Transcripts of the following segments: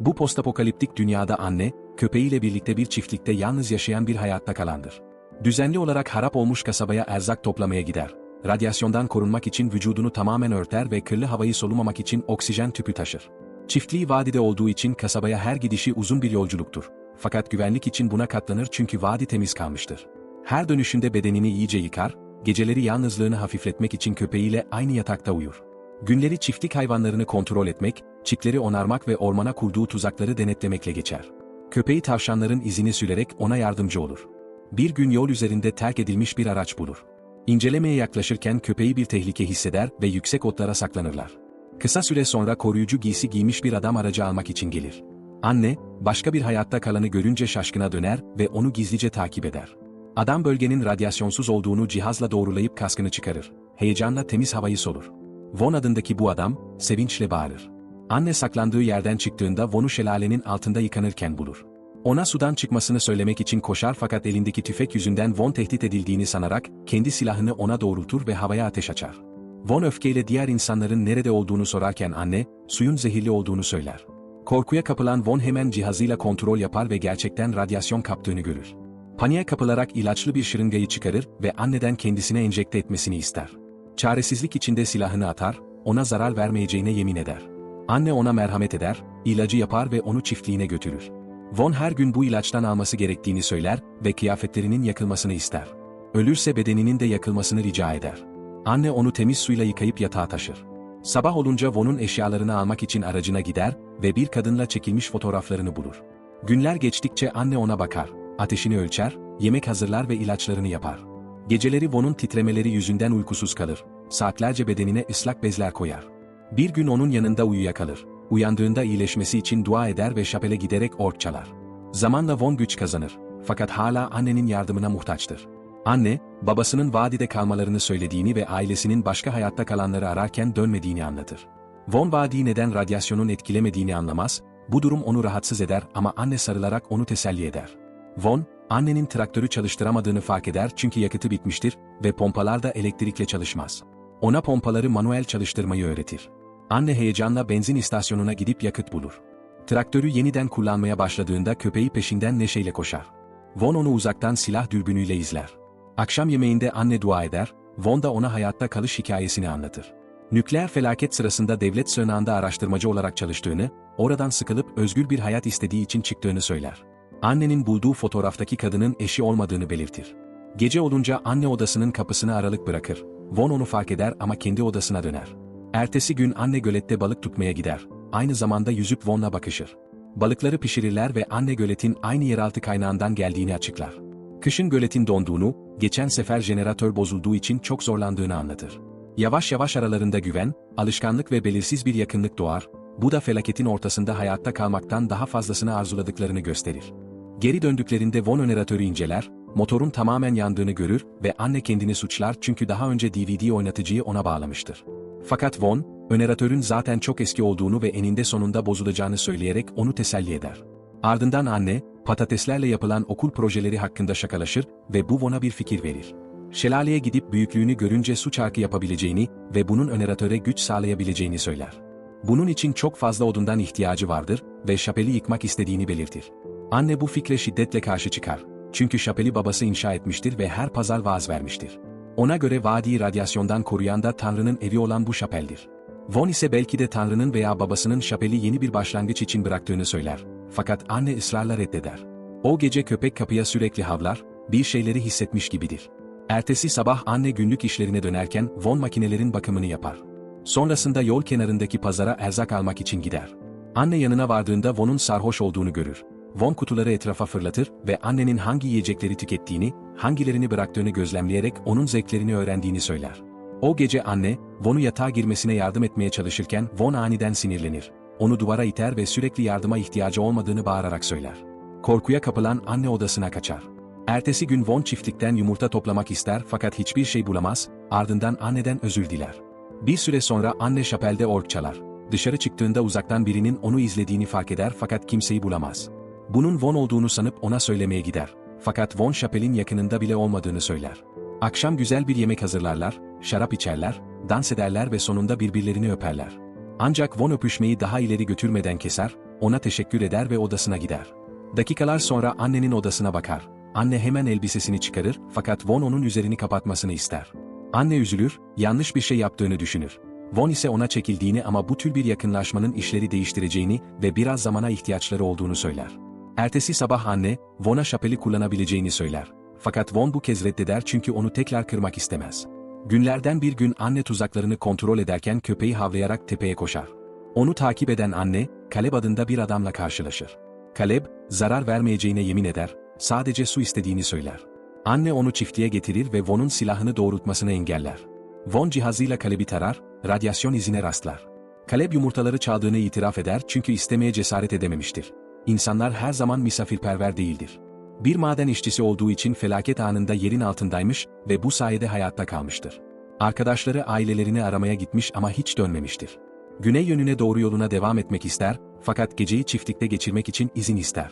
Bu postapokaliptik dünyada anne, köpeğiyle birlikte bir çiftlikte yalnız yaşayan bir hayatta kalandır. Düzenli olarak harap olmuş kasabaya erzak toplamaya gider. Radyasyondan korunmak için vücudunu tamamen örter ve kirli havayı solumamak için oksijen tüpü taşır. Çiftliği vadide olduğu için kasabaya her gidişi uzun bir yolculuktur. Fakat güvenlik için buna katlanır çünkü vadi temiz kalmıştır. Her dönüşünde bedenini iyice yıkar, geceleri yalnızlığını hafifletmek için köpeğiyle aynı yatakta uyur. Günleri çiftlik hayvanlarını kontrol etmek, çitleri onarmak ve ormana kurduğu tuzakları denetlemekle geçer. Köpeği tavşanların izini sürerek ona yardımcı olur. Bir gün yol üzerinde terk edilmiş bir araç bulur. İncelemeye yaklaşırken köpeği bir tehlike hisseder ve yüksek otlara saklanırlar. Kısa süre sonra koruyucu giysi giymiş bir adam aracı almak için gelir. Anne, başka bir hayatta kalanı görünce şaşkına döner ve onu gizlice takip eder. Adam bölgenin radyasyonsuz olduğunu cihazla doğrulayıp kaskını çıkarır. Heyecanla temiz havayı solur. Von adındaki bu adam, sevinçle bağırır. Anne saklandığı yerden çıktığında Von'u şelalenin altında yıkanırken bulur. Ona sudan çıkmasını söylemek için koşar fakat elindeki tüfek yüzünden Von tehdit edildiğini sanarak kendi silahını ona doğrultur ve havaya ateş açar. Von öfkeyle diğer insanların nerede olduğunu sorarken anne, suyun zehirli olduğunu söyler. Korkuya kapılan Von hemen cihazıyla kontrol yapar ve gerçekten radyasyon kaptığını görür. Paniğe kapılarak ilaçlı bir şırıngayı çıkarır ve anneden kendisine enjekte etmesini ister. Çaresizlik içinde silahını atar, ona zarar vermeyeceğine yemin eder. Anne ona merhamet eder, ilacı yapar ve onu çiftliğine götürür. Von her gün bu ilaçtan alması gerektiğini söyler ve kıyafetlerinin yakılmasını ister. Ölürse bedeninin de yakılmasını rica eder. Anne onu temiz suyla yıkayıp yatağa taşır. Sabah olunca Von'un eşyalarını almak için aracına gider ve bir kadınla çekilmiş fotoğraflarını bulur. Günler geçtikçe anne ona bakar, ateşini ölçer, yemek hazırlar ve ilaçlarını yapar. Geceleri Von'un titremeleri yüzünden uykusuz kalır, saatlerce bedenine ıslak bezler koyar. Bir gün onun yanında uyuyakalır. Uyandığında iyileşmesi için dua eder ve şapele giderek ork çalar. Zamanla Von güç kazanır. Fakat hala annenin yardımına muhtaçtır. Anne, babasının vadide kalmalarını söylediğini ve ailesinin başka hayatta kalanları ararken dönmediğini anlatır. Von vadiyi neden radyasyonun etkilemediğini anlamaz, bu durum onu rahatsız eder ama anne sarılarak onu teselli eder. Von, annenin traktörü çalıştıramadığını fark eder çünkü yakıtı bitmiştir ve pompalar da elektrikle çalışmaz. Ona pompaları manuel çalıştırmayı öğretir. Anne heyecanla benzin istasyonuna gidip yakıt bulur. Traktörü yeniden kullanmaya başladığında köpeği peşinden neşeyle koşar. Von onu uzaktan silah dürbünüyle izler. Akşam yemeğinde anne dua eder, Von da ona hayatta kalış hikayesini anlatır. Nükleer felaket sırasında devlet sığınağında araştırmacı olarak çalıştığını, oradan sıkılıp özgür bir hayat istediği için çıktığını söyler. Annenin bulduğu fotoğraftaki kadının eşi olmadığını belirtir. Gece olunca anne odasının kapısını aralık bırakır. Von onu fark eder ama kendi odasına döner. Ertesi gün anne gölette balık tutmaya gider. Aynı zamanda yüzüp Von'la bakışır. Balıkları pişirirler ve anne göletin aynı yeraltı kaynağından geldiğini açıklar. Kışın göletin donduğunu, geçen sefer jeneratör bozulduğu için çok zorlandığını anlatır. Yavaş yavaş aralarında güven, alışkanlık ve belirsiz bir yakınlık doğar, bu da felaketin ortasında hayatta kalmaktan daha fazlasını arzuladıklarını gösterir. Geri döndüklerinde Von öneratörü inceler, motorun tamamen yandığını görür ve anne kendini suçlar çünkü daha önce DVD oynatıcıyı ona bağlamıştır. Fakat Von, öneratörün zaten çok eski olduğunu ve eninde sonunda bozulacağını söyleyerek onu teselli eder. Ardından anne, patateslerle yapılan okul projeleri hakkında şakalaşır ve bu Von'a bir fikir verir. Şelaleye gidip büyüklüğünü görünce su çarkı yapabileceğini ve bunun öneratöre güç sağlayabileceğini söyler. Bunun için çok fazla odundan ihtiyacı vardır ve şapeli yıkmak istediğini belirtir. Anne bu fikre şiddetle karşı çıkar. Çünkü şapeli babası inşa etmiştir ve her pazar vaaz vermiştir. Ona göre vadiyi radyasyondan koruyan da Tanrı'nın evi olan bu şapeldir. Von ise belki de Tanrı'nın veya babasının şapeli yeni bir başlangıç için bıraktığını söyler. Fakat anne ısrarla reddeder. O gece köpek kapıya sürekli havlar, bir şeyleri hissetmiş gibidir. Ertesi sabah anne günlük işlerine dönerken Von makinelerin bakımını yapar. Sonrasında yol kenarındaki pazara erzak almak için gider. Anne yanına vardığında Von'un sarhoş olduğunu görür. Von kutuları etrafa fırlatır ve annenin hangi yiyecekleri tükettiğini, hangilerini bıraktığını gözlemleyerek onun zevklerini öğrendiğini söyler. O gece anne, Von'u yatağa girmesine yardım etmeye çalışırken Von aniden sinirlenir. Onu duvara iter ve sürekli yardıma ihtiyacı olmadığını bağırarak söyler. Korkuya kapılan anne odasına kaçar. Ertesi gün Von çiftlikten yumurta toplamak ister fakat hiçbir şey bulamaz, ardından anneden özür diler. Bir süre sonra anne şapelde ork çalar. Dışarı çıktığında uzaktan birinin onu izlediğini fark eder fakat kimseyi bulamaz. Bunun Von olduğunu sanıp ona söylemeye gider. Fakat Von Chappelle'in yakınında bile olmadığını söyler. Akşam güzel bir yemek hazırlarlar, şarap içerler, dans ederler ve sonunda birbirlerini öperler. Ancak Von öpüşmeyi daha ileri götürmeden keser, ona teşekkür eder ve odasına gider. Dakikalar sonra annenin odasına bakar. Anne hemen elbisesini çıkarır fakat Von onun üzerini kapatmasını ister. Anne üzülür, yanlış bir şey yaptığını düşünür. Von ise ona çekildiğini ama bu tür bir yakınlaşmanın işleri değiştireceğini ve biraz zamana ihtiyaçları olduğunu söyler. Ertesi sabah anne, Von'a şapeli kullanabileceğini söyler. Fakat Von bu kez reddeder çünkü onu tekrar kırmak istemez. Günlerden bir gün anne tuzaklarını kontrol ederken köpeği havlayarak tepeye koşar. Onu takip eden anne, Kaleb adında bir adamla karşılaşır. Kaleb, zarar vermeyeceğine yemin eder, sadece su istediğini söyler. Anne onu çiftliğe getirir ve Von'un silahını doğrultmasını engeller. Von cihazıyla Kaleb'i tarar, radyasyon izine rastlar. Kaleb yumurtaları çaldığını itiraf eder çünkü istemeye cesaret edememiştir. İnsanlar her zaman misafirperver değildir. Bir maden işçisi olduğu için felaket anında yerin altındaymış ve bu sayede hayatta kalmıştır. Arkadaşları ailelerini aramaya gitmiş ama hiç dönmemiştir. Güney yönüne doğru yoluna devam etmek ister, fakat geceyi çiftlikte geçirmek için izin ister.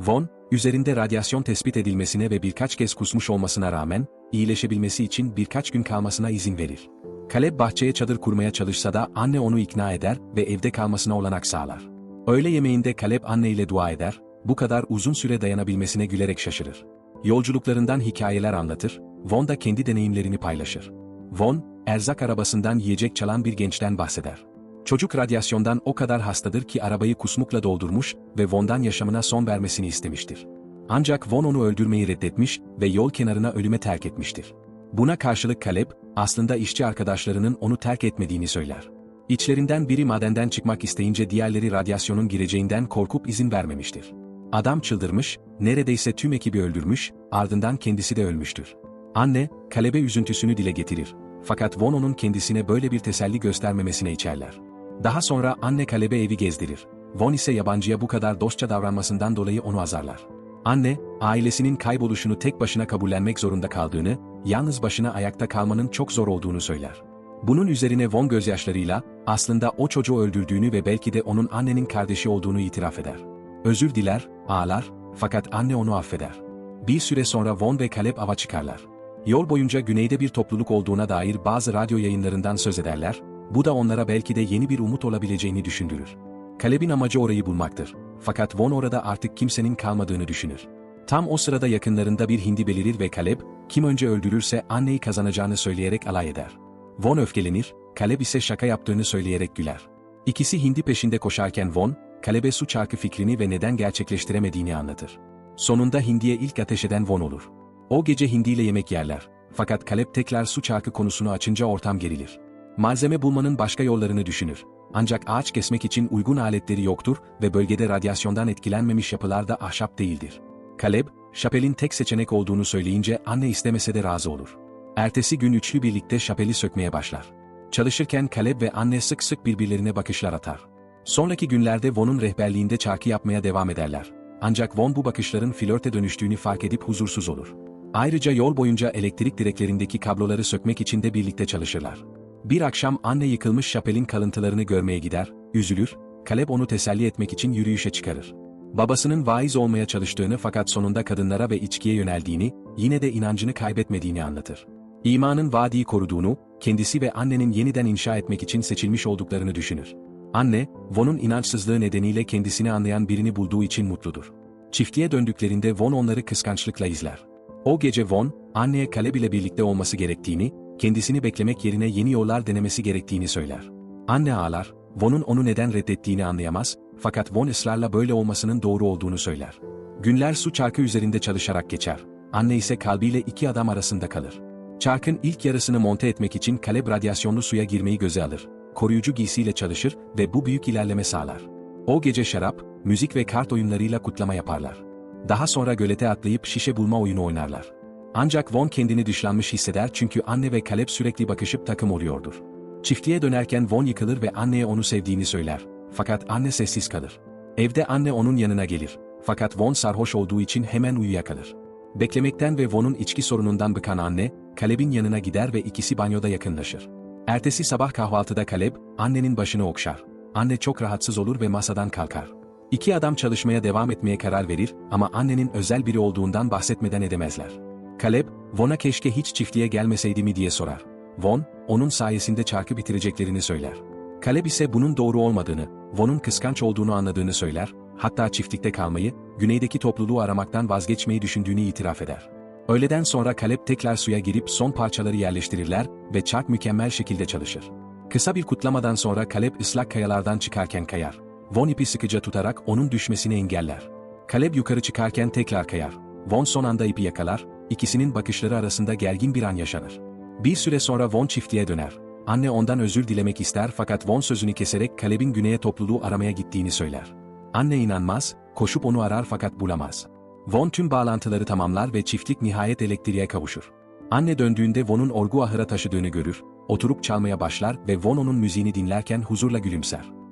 Von, üzerinde radyasyon tespit edilmesine ve birkaç kez kusmuş olmasına rağmen, iyileşebilmesi için birkaç gün kalmasına izin verir. Kaleb bahçeye çadır kurmaya çalışsa da anne onu ikna eder ve evde kalmasına olanak sağlar. Öğle yemeğinde Kaleb anne ile dua eder, bu kadar uzun süre dayanabilmesine gülerek şaşırır. Yolculuklarından hikayeler anlatır, Von da kendi deneyimlerini paylaşır. Von, erzak arabasından yiyecek çalan bir gençten bahseder. Çocuk radyasyondan o kadar hastadır ki arabayı kusmukla doldurmuş ve Von'dan yaşamına son vermesini istemiştir. Ancak Von onu öldürmeyi reddetmiş ve yol kenarına ölüme terk etmiştir. Buna karşılık Kaleb, aslında işçi arkadaşlarının onu terk etmediğini söyler. İçlerinden biri madenden çıkmak isteyince diğerleri radyasyonun gireceğinden korkup izin vermemiştir. Adam çıldırmış, neredeyse tüm ekibi öldürmüş, ardından kendisi de ölmüştür. Anne, Kaleb'e üzüntüsünü dile getirir. Fakat Von onun kendisine böyle bir teselli göstermemesine içerler. Daha sonra anne Kaleb'e evi gezdirir. Von ise yabancıya bu kadar dostça davranmasından dolayı onu azarlar. Anne, ailesinin kayboluşunu tek başına kabullenmek zorunda kaldığını, yalnız başına ayakta kalmanın çok zor olduğunu söyler. Bunun üzerine Von gözyaşlarıyla, aslında o çocuğu öldürdüğünü ve belki de onun annenin kardeşi olduğunu itiraf eder. Özür diler, ağlar, fakat anne onu affeder. Bir süre sonra Von ve Kaleb ava çıkarlar. Yol boyunca güneyde bir topluluk olduğuna dair bazı radyo yayınlarından söz ederler, bu da onlara belki de yeni bir umut olabileceğini düşündürür. Kaleb'in amacı orayı bulmaktır. Fakat Von orada artık kimsenin kalmadığını düşünür. Tam o sırada yakınlarında bir hindi belirir ve Kaleb, kim önce öldürürse anneyi kazanacağını söyleyerek alay eder. Von öfkelenir, Kaleb ise şaka yaptığını söyleyerek güler. İkisi hindi peşinde koşarken Von, Kaleb'e su çarkı fikrini ve neden gerçekleştiremediğini anlatır. Sonunda hindiye ilk ateş eden Von olur. O gece hindiyle yemek yerler. Fakat Kaleb tekrar su çarkı konusunu açınca ortam gerilir. Malzeme bulmanın başka yollarını düşünür. Ancak ağaç kesmek için uygun aletleri yoktur ve bölgede radyasyondan etkilenmemiş yapılar da ahşap değildir. Kaleb, şapelin tek seçenek olduğunu söyleyince anne istemese de razı olur. Ertesi gün üçlü birlikte şapeli sökmeye başlar. Çalışırken Kaleb ve anne sık sık birbirlerine bakışlar atar. Sonraki günlerde Von'un rehberliğinde çarkı yapmaya devam ederler. Ancak Von bu bakışların flörte dönüştüğünü fark edip huzursuz olur. Ayrıca yol boyunca elektrik direklerindeki kabloları sökmek için de birlikte çalışırlar. Bir akşam anne yıkılmış şapelin kalıntılarını görmeye gider, üzülür, Kaleb onu teselli etmek için yürüyüşe çıkarır. Babasının vaiz olmaya çalıştığını fakat sonunda kadınlara ve içkiye yöneldiğini, yine de inancını kaybetmediğini anlatır. İmanın vadiyi koruduğunu, kendisi ve annenin yeniden inşa etmek için seçilmiş olduklarını düşünür. Anne, Von'un inançsızlığı nedeniyle kendisini anlayan birini bulduğu için mutludur. Çiftliğe döndüklerinde Von onları kıskançlıkla izler. O gece Von, anneye Kaleb ile birlikte olması gerektiğini, kendisini beklemek yerine yeni yollar denemesi gerektiğini söyler. Anne ağlar, Von'un onu neden reddettiğini anlayamaz, fakat Von ısrarla böyle olmasının doğru olduğunu söyler. Günler su çarkı üzerinde çalışarak geçer. Anne ise kalbiyle iki adam arasında kalır. Çarkın ilk yarısını monte etmek için Kaleb radyasyonlu suya girmeyi göze alır. Koruyucu giysiyle çalışır ve bu büyük ilerleme sağlar. O gece şarap, müzik ve kart oyunlarıyla kutlama yaparlar. Daha sonra gölete atlayıp şişe bulma oyunu oynarlar. Ancak Von kendini dışlanmış hisseder çünkü anne ve Kaleb sürekli bakışıp takım oluyordur. Çiftliğe dönerken Von yıkılır ve anneye onu sevdiğini söyler. Fakat anne sessiz kalır. Evde anne onun yanına gelir. Fakat Von sarhoş olduğu için hemen uyuyakalır. Beklemekten ve Von'un içki sorunundan bıkan anne, Kaleb'in yanına gider ve ikisi banyoda yakınlaşır. Ertesi sabah kahvaltıda Kaleb, annenin başını okşar. Anne çok rahatsız olur ve masadan kalkar. İki adam çalışmaya devam etmeye karar verir ama annenin özel biri olduğundan bahsetmeden edemezler. Kaleb, Von'a keşke hiç çiftliğe gelmeseydi mi diye sorar. Von, onun sayesinde çarkı bitireceklerini söyler. Kaleb ise bunun doğru olmadığını, Von'un kıskanç olduğunu anladığını söyler, hatta çiftlikte kalmayı, güneydeki topluluğu aramaktan vazgeçmeyi düşündüğünü itiraf eder. Öğleden sonra Caleb tekrar suya girip son parçaları yerleştirirler ve çark mükemmel şekilde çalışır. Kısa bir kutlamadan sonra Caleb ıslak kayalardan çıkarken kayar. Von ipi sıkıca tutarak onun düşmesini engeller. Caleb yukarı çıkarken tekrar kayar. Von son anda ipi yakalar, ikisinin bakışları arasında gergin bir an yaşanır. Bir süre sonra Von çiftliğe döner. Anne ondan özür dilemek ister fakat Von sözünü keserek Caleb'in güneye topluluğu aramaya gittiğini söyler. Anne inanmaz, koşup onu arar fakat bulamaz. Von tüm bağlantıları tamamlar ve çiftlik nihayet elektriğe kavuşur. Anne döndüğünde Von'un orgu ahıra taşıdığını görür, oturup çalmaya başlar ve Von onun müziğini dinlerken huzurla gülümser.